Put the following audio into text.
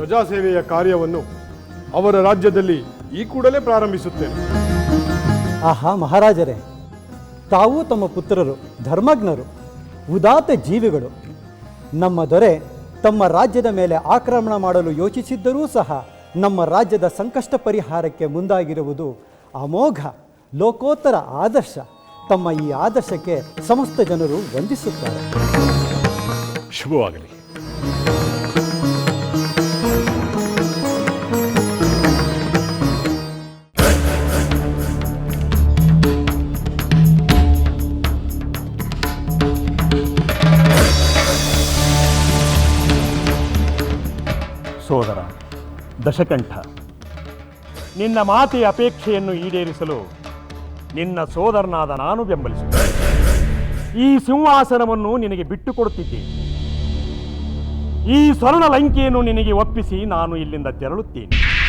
ಪ್ರಜಾಸೇವೆಯ ಕಾರ್ಯವನ್ನು ಅವರ ರಾಜ್ಯದಲ್ಲಿ ಈ ಕೂಡಲೇ ಪ್ರಾರಂಭಿಸುತ್ತೇನೆ. ಆಹಾ ಮಹಾರಾಜರೇ. ತಾವು ತಮ್ಮ ಪುತ್ರರು ಧರ್ಮಜ್ಞರು ಉದಾತ ಜೀವಿಗಳು. ನಮ್ಮ ದೊರೆ ತಮ್ಮ ರಾಜ್ಯದ ಮೇಲೆ ಆಕ್ರಮಣ ಮಾಡಲು ಯೋಚಿಸಿದ್ದರೂ ಸಹ ನಮ್ಮ ರಾಜ್ಯದ ಸಂಕಷ್ಟ ಪರಿಹಾರಕ್ಕೆ ಮುಂದಾಗಿರುವುದು ಅಮೋಘ ಲೋಕೋತ್ತರ ಆದರ್ಶ. ತಮ್ಮ ಈ ಆದರ್ಶಕ್ಕೆ ಸಮಸ್ತ ಜನರು ವಂದಿಸುತ್ತಾರೆ. ಶುಭವಾಗಲಿ. ಸೋದರ, ದಶಕಂಠ. ನಿನ್ನ ಮಾತೆಯ ಅಪೇಕ್ಷೆಯನ್ನು ಈಡೇರಿಸಲು ನಿನ್ನ ಸೋದರನಾದ ನಾನು ಬೆಂಬಲಿಸುತ್ತೇನೆ. ಈ ಸಿಂಹಾಸನವನ್ನು ನಿನಗೆ ಬಿಟ್ಟುಕೊಡುತ್ತಿದ್ದೇನೆ. ಈ ಸ್ವರ್ಣ ಲಂಕೆಯನ್ನು ನಿನಗೆ ಒಪ್ಪಿಸಿ ನಾನು ಇಲ್ಲಿಂದ ತೆರಳುತ್ತೇನೆ.